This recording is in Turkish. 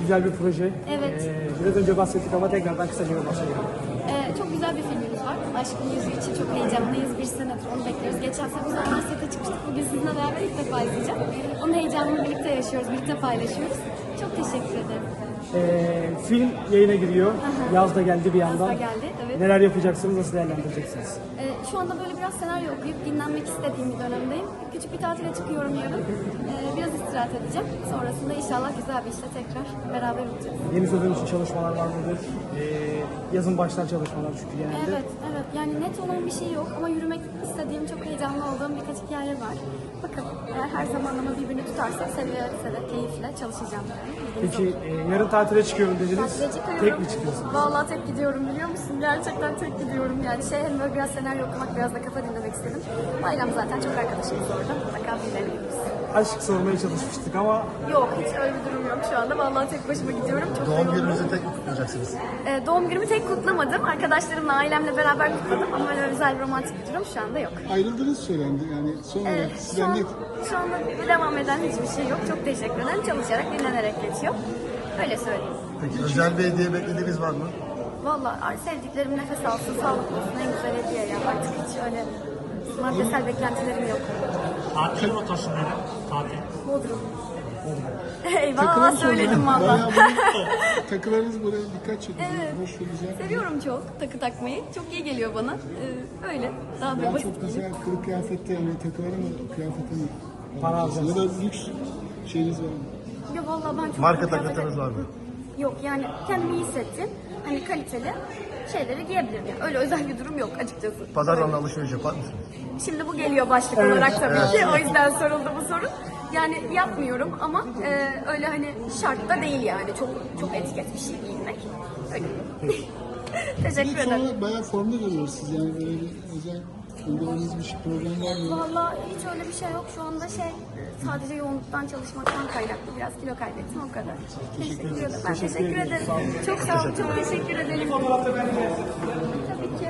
Güzel bir proje. Evet. Ee, biraz önce bahsettik ama tekrardan kısaca bir bahsedelim. Ee, çok güzel bir filmimiz var. Aşkın Yüzü için çok heyecanlıyız. Bir senedir onu bekliyoruz. Geçen sene bu zamanlar sete çıkmıştık. Bugün sizinle beraber ilk defa izleyeceğim. Onun heyecanını birlikte yaşıyoruz, birlikte paylaşıyoruz. Çok teşekkür ederim. Ee, film yayına giriyor. Yaz da geldi bir yandan. Yaz da geldi, evet. Neler yapacaksınız, nasıl değerlendireceksiniz? Ee, şu anda böyle biraz senaryo okuyup dinlenmek istediğim bir dönemdeyim. Küçük bir tatile çıkıyorum yarın. İstirahat edeceğim. Sonrasında inşallah güzel bir işle tekrar beraber olacağız. Yeni sezon için çalışmalar var mıdır? Ee, yazın başlar çalışmalar çünkü genelde. Evet, evet. Yani net olan bir şey yok ama yürümek istediğim, çok heyecanlı olduğum birkaç hikaye var. Bakalım eğer her zaman ama birbirini tutarsa seve seve, keyifle çalışacağım. Peki e, yarın tatile çıkıyorum dediniz. Tatile çıkıyorum. Tek mi çıkıyorsunuz? Vallahi tek gidiyorum biliyor musun? Gerçekten tek gidiyorum. Yani şey hem böyle biraz senaryo okumak, biraz da kafa dinlemek istedim. Bayram zaten çok arkadaşımız orada. Mutlaka dinleniyoruz. Aşk sormaya çalışmıştık ama Yok hiç öyle bir durum yok şu anda. Vallahi tek başıma gidiyorum. Çok da Doğum yoruldum. gününüzü kutlayacaksınız? Ee, doğum günümü tek kutlamadım. Arkadaşlarımla, ailemle beraber kutladım. Ama öyle özel bir romantik bir durum şu anda yok. Ayrıldığınız söylendi. Yani son Ee, olarak şu, sizden an, şu anda devam eden hiçbir şey yok. Çok teşekkür ederim. Çalışarak, dinlenerek geçiyor. Öyle söyleyeyim. Peki özel bir hediye beklediğiniz var mı? Vallahi ay, sevdiklerim nefes alsın, sağlık olsun. En güzel hediye ya. Artık hiç öyle maddesel beklentilerim yok. Tatil rotası nedir? Tatil. Bodrum. Eyvah takılan söyledim sonra valla. bayağı takılarınız böyle dikkat çekici. Evet. Hoş ve güzel. Seviyorum çok takı takmayı. Çok iyi geliyor bana. Ee, öyle. Daha böyle Daha basit çok güzel kılık kıyafette yani takıları mı kıyafete mi? Para alacağız. Ya da lüks şeyiniz var mı? Ya vallahi ben çok Marka takıntınız var mı? Yok yani kendimi iyi hissettim. Hani kaliteli şeyleri giyebilirim. Yani. Öyle özel bir durum yok açıkçası. Pazardan Öyle. alışveriş yapar mısınız? Şimdi bu geliyor başlık olarak tabii ki. O yüzden soruldu bu soru. Yani yapmıyorum ama e, öyle hani şart da değil yani. Çok çok etiket bir şey giyinmek. Öyle. Teşekkür ederim. bayağı formda görüyoruz siz yani böyle bir özel uyguladığınız bir şey, program var mı? Vallahi hiç öyle bir şey yok. Şu anda şey sadece yoğunluktan çalışmaktan kaynaklı biraz kilo kaybettim o kadar. Teşekkür ederim. Ben teşekkür ederim. Çok sağ olun. Çok teşekkür ederim. Tabii ki.